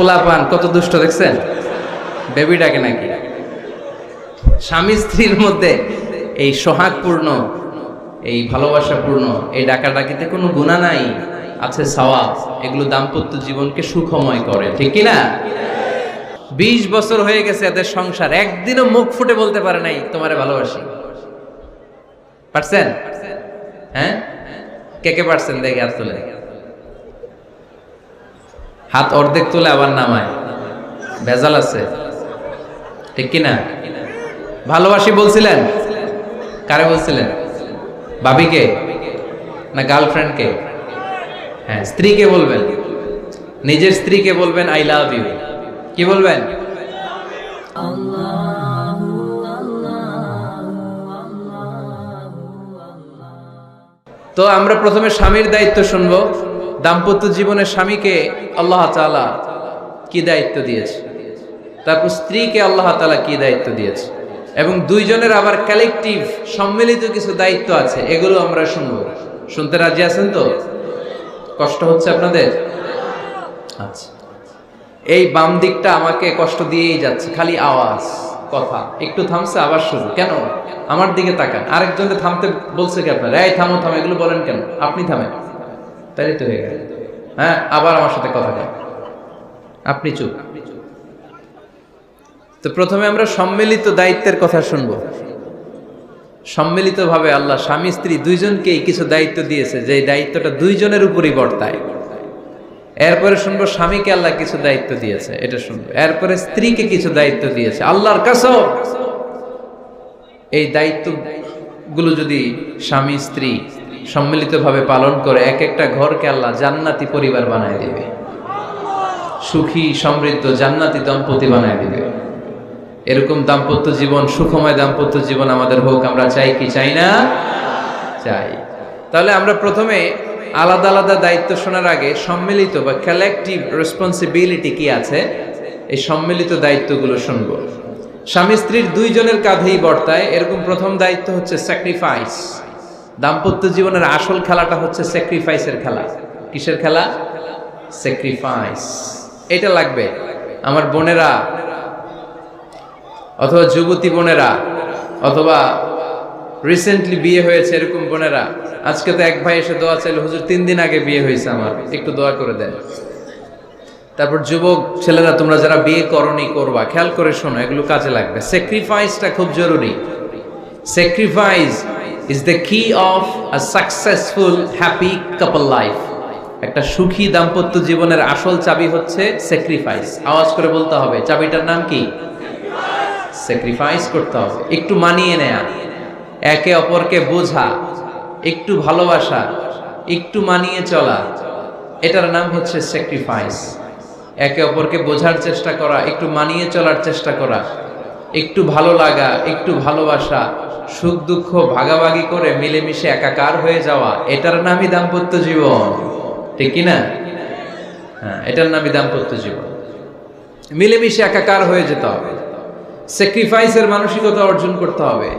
পোলা পান কত দুষ্ট দেখছেন? বেবি ডাকে নাকি? স্বামী স্ত্রীর মধ্যে এই সোহাগপূর্ণ, এই ভালোবাসাপূর্ণ, এই ডাকাডাকিতে কোনো গুণা নাই, আছে সওয়াব, এগুলো দাম্পত্য জীবনকে সুখময় করে, ঠিক কি না বিশ বছর হয়ে গেছে এদের সংসার, একদিনও মুখ ফুটে বলতে পারে নাই, তোমারে ভালোবাসি। পারছেন? হ্যাঁ? কে কে পারছেন? দেখে হাত তুলে। হাত অর্ধেক তুলে আবার নামায়। ভেজাল আছে। ঠিক কি না? ভালোবাসি বলছিলেন? কারে বলছিলেন? ভাবিকে? না গার্লফ্রেন্ডকে? হ্যাঁ স্ত্রীকে বলবেন। নিজের স্ত্রীকে বলবেন, আই লাভ ইউ। কি বলবেন? তো আমরা প্রথমে স্বামীর দায়িত্ব শুনব। দাম্পত্য জীবনের স্বামীকে আল্লাহ তালা কি দায়িত্ব দিয়েছে? তারপর স্ত্রীকে আল্লাহ তালা কি দায়িত্ব দিয়েছে? এবং দুইজনের আবার কালেকটিভ সম্মিলিত কিছু দায়িত্ব আছে, এগুলো আমরা শুনব। শুনতে রাজি আছেন তো? কষ্ট হচ্ছে আপনাদের? আচ্ছা। এই বাম দিকটা আমাকে কষ্ট দিয়েই যাচ্ছে, খালি আওয়াজ, কথা। একটু থামছে, আবার শুরু কেন? আমার দিকে তাকান। আরেকজনকে থামতে বলছে কি আপনার? এই, থামো থামো, এগুলো বলেন কেন? আপনি থামেন। তাই তো হয়ে গেল। হ্যাঁ আবার আমার সাথে কথা বলেন আপনি চুপ। তো প্রথমে আমরা সম্মিলিত দায়িত্বের কথা শুনব। সম্মিলিতভাবে আল্লাহ স্বামী, স্ত্রী দুইজনকেই কিছু দায়িত্ব দিয়েছে, যে দায়িত্বটা দুইজনের উপরই বর্তায়। এরপরে শুনব স্বামীকে আল্লাহ কিছু দায়িত্ব দিয়েছে, এটা শুনব। এরপরে স্ত্রীকে কিছু দায়িত্ব দিয়েছে, আল্লাহর কাছেও এই দায়িত্বগুলো যদি স্বামী, স্ত্রী সম্মিলিতভাবে পালন করে এক একটা ঘরকে আল্লাহ জান্নাতি পরিবার বানায় দিবে। সুখী, সমৃদ্ধ, জান্নাতি দম্পতি বানায় দিবে। এরকম দাম্পত্য জীবন, সুখময় দাম্পত্য জীবন আমাদের হোক, আমরা চাই কি? চাই না? চাই। তাহলে আমরা প্রথমে আলাদা আলাদা দায়িত্ব শোনার আগে সম্মিলিত বা কালেকটিভ রেসপন্সিবিলিটি কি আছে? এই সম্মিলিত দায়িত্বগুলো শুনব। স্বামী স্ত্রীর দুইজনের কাঁধেই বর্তায়, এরকম প্রথম দায়িত্ব হচ্ছে স্যাক্রিফাইস দাম্পত্য জীবনের আসল খেলাটা হচ্ছে স্যাক্রিফাইসের খেলা। কিসের খেলা? স্যাক্রিফাইস এটা লাগবে আমার বোনেরা, অথবা যুবতী বোনেরা, অথবা রিসেন্টলি বিয়ে হয়েছে এরকম বোনেরা। আজকে তো এক ভাই এসে দোয়া চাইলে, হুজুর, তিন দিন আগে বিয়ে হয়েছে আমার, একটু দোয়া করে দেন। তারপর যুবক ছেলেরা, তোমরা যারা বিয়ে করনি, করবা। খেয়াল করে শোনো, এগুলো কাজে লাগবে। স্যাক্রিফাইসটা খুব জরুরি। Sacrifice is the key of a successful happy couple life একটা সুখী দাম্পত্য জীবনের আসল চাবি হচ্ছে স্যাক্রিফাইস আওয়াজ করে বলতে হবে, চাবিটার নাম কি? স্যাক্রিফাইস করতে হবে। একটু মানিয়ে নেয়া। একে অপরকে বোঝা, একটু ভালোবাসা, একটু মানিয়ে চলা। এটার নাম হচ্ছে স্যাক্রিফাইস একে অপরকে বোঝার চেষ্টা করা, একটু মানিয়ে চলার চেষ্টা করা। একটু ভালো লাগা, একটু ভালোবাসা সুখ দুঃখ ভাগাভাগি করে মিলেমিশে একাকার হয়ে যাওয়া, এটার নামই দাম্পত্য জীবন। ঠিক কি না হ্যাঁ এটার নামই দাম্পত্য জীবন। মিলেমিশে একাকার হয়ে যেতে হবে। স্যাক্রিফাইসের মানসিকতা অর্জন করতে হবে।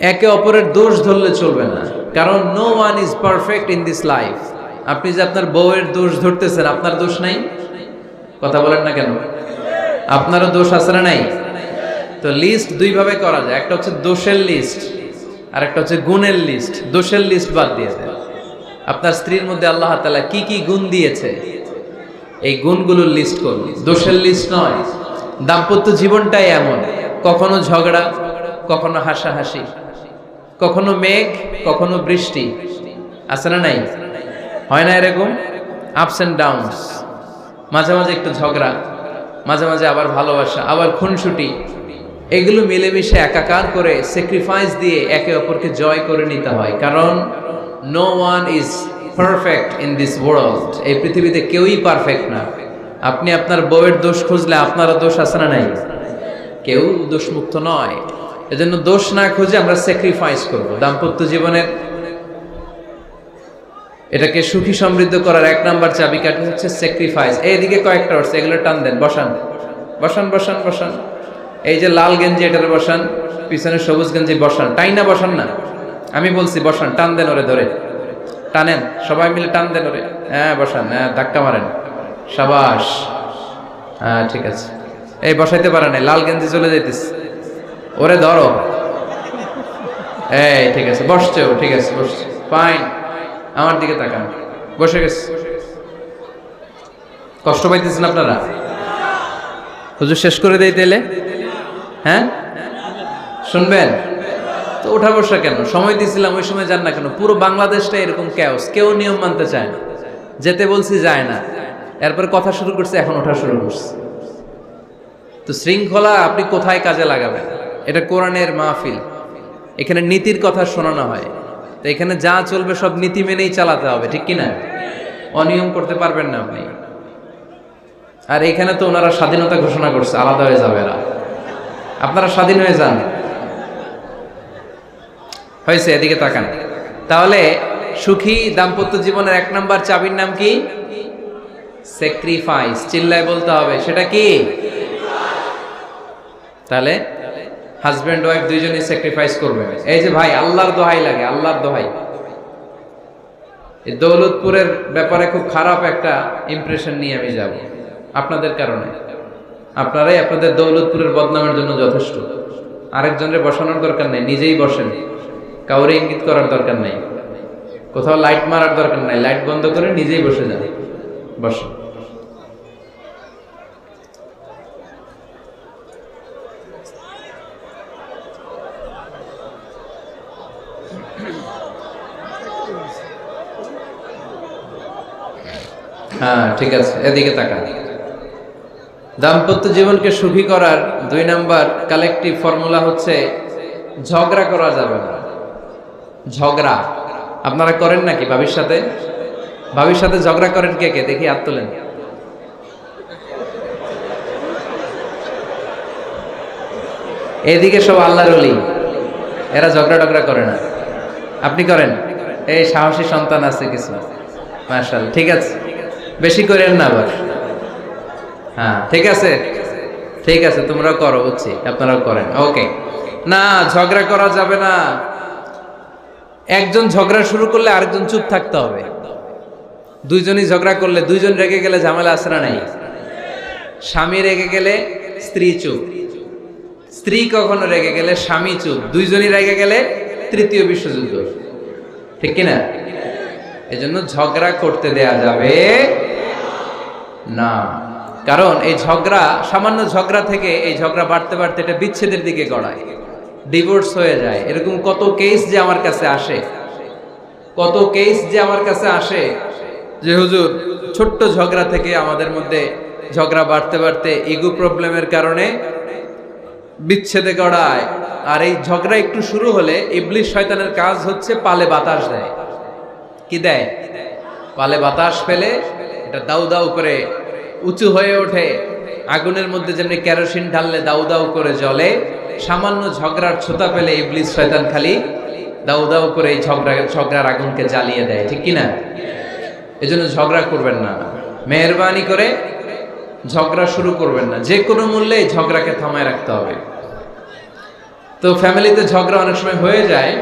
একে অপরের দোষ ধরলে চলবে না। কারণ no one is perfect in this life আপনি যে আপনার বউয়ের দোষ ধরতেছেন, আপনার দোষ নাই? কথা বলেন না কেন? আপনারও দোষ আছে না নাই? তো লিস্ট দুইভাবে করা যায়। একটা হচ্ছে দোষের লিস্ট আর একটা হচ্ছে গুণের লিস্ট দোষের লিস্ট বাদ দিয়ে আপনার স্ত্রীর মধ্যে আল্লাহ তালা কি কি গুণ দিয়েছে? এই গুণগুলোর লিস্ট করুন। দোষের লিস্ট নয়। দাম্পত্য জীবনটাই এমন। কখনো ঝগড়া, কখনো হাসাহাসি, কখনো মেঘ, কখনো বৃষ্টি। আছে না নাই? হয় না এরকম? আপস অ্যান্ড ডাউনস মাঝে মাঝে একটু ঝগড়া, মাঝে মাঝে আবার ভালোবাসা, আবার খুনসুটি। এগুলো মিলেমিশে একাকার করে স্যাক্রিফাইস দিয়ে একে অপরকে জয় করে নিতে হয়। কারণ no one is perfect in this world এই পৃথিবীতে কেউই পারফেক্ট না। আপনি আপনার বউয়ের দোষ খুঁজলে আপনারও দোষ আছে না নাই? কেউ দোষমুক্ত নয়। এজন্য দোষ না খুঁজে আমরা স্যাক্রিফাইস করব। দাম্পত্য জীবনের এটাকে সুখী সমৃদ্ধ করার এক নাম্বার চাবিকাঠি হচ্ছে স্যাক্রিফাইস এইদিকে কয়েকটা হচ্ছে, এগুলো টান দেন, বসান। বসান বসান বসান। এই যে লাল গেঞ্জি এটার বসান, পিছনে সবুজ গেঞ্জি, বসান। টাই না বসান না। আমি বলছি, বসান, টান দেন ওরে ধরে। টানেন, সবাই মিলে টান দেন ওরে। হ্যাঁ বসান হ্যাঁ ধাক্কা মারেন। সাবাস। হ্যাঁ ঠিক আছে। এই, বসাইতে পারে নাই, লাল গেঞ্জি চলে যাইতেছে। ওরে ধরো। এই, ঠিক আছে, বসছে ও, ঠিক আছে, বসছে। ফাইন আমার দিকে তাকান। বসে গেছে। কষ্ট পাইতেছেন আপনারা? হুজুর, শেষ করে দেই তাইলে? হ্যাঁ? শুনবেন? তো ওঠা বসা কেন? সময় দিয়েছিলাম ওই সময় যান না কেন? পুরো বাংলাদেশটা এরকম ক্যাওস কেউ নিয়ম মানতে চায় না। যেতে বলছি, যায় না। এরপর কথা শুরু করছে, এখন ওঠা শুরু করছে। তো শৃঙ্খলা আপনি কোথায় কাজে লাগাবেন? এটা কোরআনের মাহফিল। এখানে নীতির কথা শোনানো হয়। তো এখানে যা চলবে সব নীতি মেনেই চালাতে হবে, ঠিক কিনা? অনিয়ম করতে পারবেন না আপনি। আর এখানে তো ওনারা স্বাধীনতা ঘোষণা করছে, আলাদা হয়ে যাবে এরা। আপনারা স্বাধীন হয়ে যান। হয়েছে, এদিকে তাকান। তাহলে সুখী দাম্পত্য জীবনের এক নাম্বার চাবির নাম কি? স্যাক্রিফাইস চিল্লায় বলতে হবে। সেটা কি? তাহলে হাজব্যান্ড ওয়াইফ দুইজনই স্যাক্রিফাইস করবে। এই যে ভাই, আল্লাহর দোহাই লাগে, আল্লাহর দোহাই। দৌলতপুরের ব্যাপারে খুব খারাপ একটা ইমপ্রেশন নিয়ে আমি যাব। আপনাদের কারণে। আপনারাই আপনাদের দৌলতপুরের বদনামের জন্য যথেষ্ট। আরেকজনের বসানোর দরকার নেই, নিজেই বসেন। কাউরে ইঙ্গিত করার দরকার নেই। কোথাও লাইট মারার দরকার নাই, লাইট বন্ধ করে নিজেই বসে যান। বসেন। হ্যাঁ ঠিক আছে, এদিকে তাকান। দাম্পত্য জীবনকে সুখী করার দুই নাম্বার কালেকটিভ ফর্মুলা হচ্ছে ঝগড়া করা যাবে না। ঝগড়া। আপনারা করেন নাকি ভাবির সাথে? ভাবির সাথে ঝগড়া করেন কে কে? দেখি হাত তোলেন। এদিকে সব আল্লাহর অলি এরা ঝগড়া টগড়া করে না। আপনি করেন? এই সাহসী সন্তান আছে কিছু। মার্শাল ঠিক আছে। বেশি করেন না আবার। হ্যাঁ ঠিক আছে? ঠিক আছে, তোমরা করো, বুঝছি, আপনারাও করেন, ওকে। না, ঝগড়া করা যাবে না। একজন ঝগড়া শুরু করলে আরেকজন চুপ থাকতে হবে। দুইজনই ঝগড়া করলে, দুইজন রেগে গেলে ঝামেলা আসরা নাই? স্বামী রেগে গেলে স্ত্রী চুপ। স্ত্রী কখনো রেগে গেলে স্বামী চুপ। দুইজনই রেগে গেলে তৃতীয় বিশ্বযুদ্ধ। ঠিক কিনা এজন্য ঝগড়া করতে দেয়া যাবে না। কারণ এই ঝগড়া, সামান্য ঝগড়া থেকে এই ঝগড়া বাড়তে বাড়তে এটা বিচ্ছেদের দিকে গড়ায়। ডিভোর্স হয়ে যায়। এরকম কত কেস যে আমার কাছে আসে। কত কেস যে আমার কাছে আসে যে, হুজুর, ছোট্ট ঝগড়া থেকে আমাদের মধ্যে ঝগড়া বাড়তে বাড়তে ইগো প্রবলেমের কারণে বিচ্ছেদে গড়ায়। আর এই ঝগড়া একটু শুরু হলে ইবলিশ শয়তানের কাজ হচ্ছে পালে বাতাস দেয়। কি দেয়? পালে বাতাস পেলে এটা দাউ দাউ করে উঁচু হয়ে ওঠে। আগুনের মধ্যে যেমনি কেরোসিন ঢাললে দাউ দাউ করে জ্বলে, সামান্য ঝগড়ার ছোতা পেলে ইবলিস শয়তান খালি দাউ দাউ করে এই ঝগড়া, ঝগড়ার আগুনকে জ্বালিয়ে দেয়, ঠিক কিনা? এজন্য ঝগড়া করবেন না। মেহরবানি করে ঝগড়া শুরু করবেন না। যে কোনো মূল্যে এই ঝগড়াকে থামায় রাখতে হবে। তো ফ্যামিলিতে ঝগড়া অনেক সময় হয়ে যায়,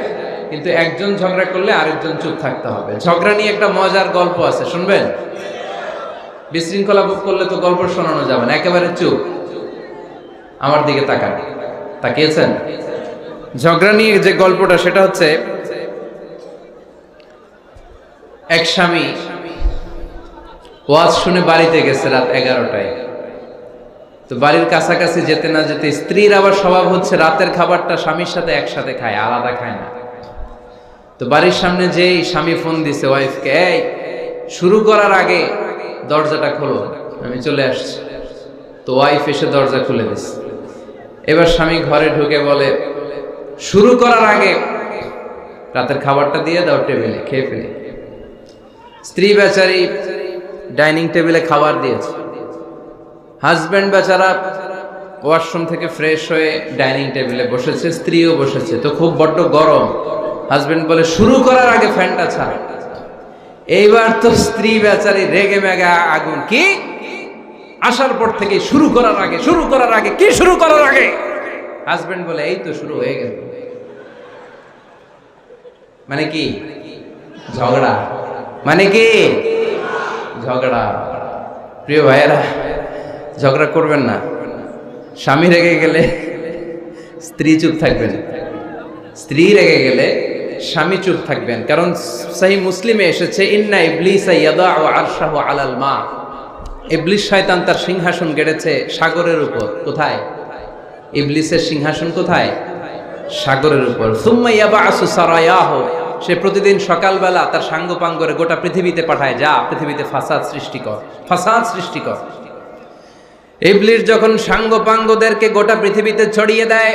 কিন্তু একজন ঝগড়া করলে আরেকজন চুপ থাকতে হবে। ঝগড়া নিয়ে একটা মজার গল্প আছে, শুনবেন? বিশৃঙ্খলা ভোগ করলে তো গল্প শোনানো যাবে না, একেবারে চুপ। আমার দিকে তাকান। তাকিয়েছেন? ঝগড়া নিয়ে যে গল্পটা, সেটা হচ্ছে এক স্বামী ওয়াজ শুনে বাড়িতে গেছে রাত এগারোটায়। তো বাড়ির কাছাকাছি যেতে না যেতে স্ত্রীর আবার স্বভাব হচ্ছে রাতের খাবারটা স্বামীর সাথে একসাথে খায়, আলাদা খায় না। তো বাড়ির সামনে যেই স্বামী ফোন দিছে, ওয়াইফকে, এই, শুরু করার আগে দরজাটা খোলো, আমি চলে আসছি। তো ওয়াইফ এসে দরজা খুলে দিছে। এবার স্বামী ঘরে ঢুকে বলে, শুরু করার আগে রাতের খাবারটা দিয়ে দাও টেবিলে, খেয়ে ফেলি। স্ত্রী বেচারি ডাইনিং টেবিলে খাবার দিয়েছে। হাজব্যান্ড বেচারা ওয়াশরুম থেকে ফ্রেশ হয়ে ডাইনিং টেবিলে বসেছে, স্ত্রীও বসেছে। তো খুব বড্ড গরম। হাজবেন্ড বলে, শুরু করার আগে ফ্যানটা ছাড়। এইবার তো স্ত্রী বেচারি রেগে মেগে আগুন কি? আসার পর থেকে শুরু করার আগে, শুরু করার আগে, কি শুরু করার আগে? হাজবেন্ড বলে, এই তো শুরু হয়ে গেল মানে কি? ঝগড়া। মানে কি? ঝগড়া। প্রিয় ভাইয়েরা, ঝগড়া করবেন না। স্বামী রেগে গেলে স্ত্রী চুপ থাকবেন। স্ত্রী রেগে গেলে স্বামী চুপ থাকবেন। কারণ সেই মুসলিমে এসেছে, ইন্না ইবলিস আরশাহু আলাল মা। ইবলিস শয়তান তার সিংহাসন গেড়েছে সাগরের উপর। কোথায়? ইবলিসের সিংহাসন কোথায়? সাগরের উপর। সে প্রতিদিন সকালবেলা তার সাঙ্গপাঙ্গ করে গোটা পৃথিবীতে পাঠায়, যা পৃথিবীতে ফাসাদ সৃষ্টি কর, ফাসাদ সৃষ্টি কর। ইবলিস যখন সাঙ্গপাঙ্গদেরকে গোটা পৃথিবীতে ছড়িয়ে দেয়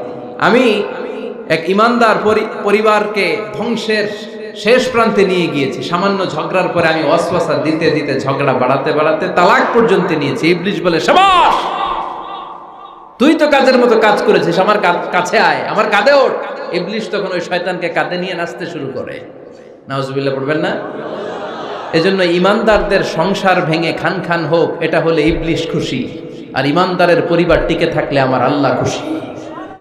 আমি এক ইমানদার পরি- পরিবারকে ধ্বংসের শেষ প্রান্তে নিয়ে গিয়েছি। সামান্য ঝগড়ার পরে আমি অশ্বাসা দিতে দিতে ঝগড়া বাড়াতে বাড়াতে তালাক পর্যন্ত নিয়েছি। ইবলিশ বলে, সাবাস! তুই তো কাজের মতো কাজ করেছিস, আমার কাছে আয়, আমার কাঁধে ওঠ। ইবলিশ তখন ওই শয়তানকে কাঁধে নিয়ে নাচতে শুরু করে। নাউজুবিল্লাহ, পড়বেন না? এজন্য ইমানদারদের সংসার ভেঙে খান খান হোক, এটা হলে ইবলিশ খুশি। আর ইমানদারের পরিবার টিকে থাকলে আমার আল্লাহ খুশি।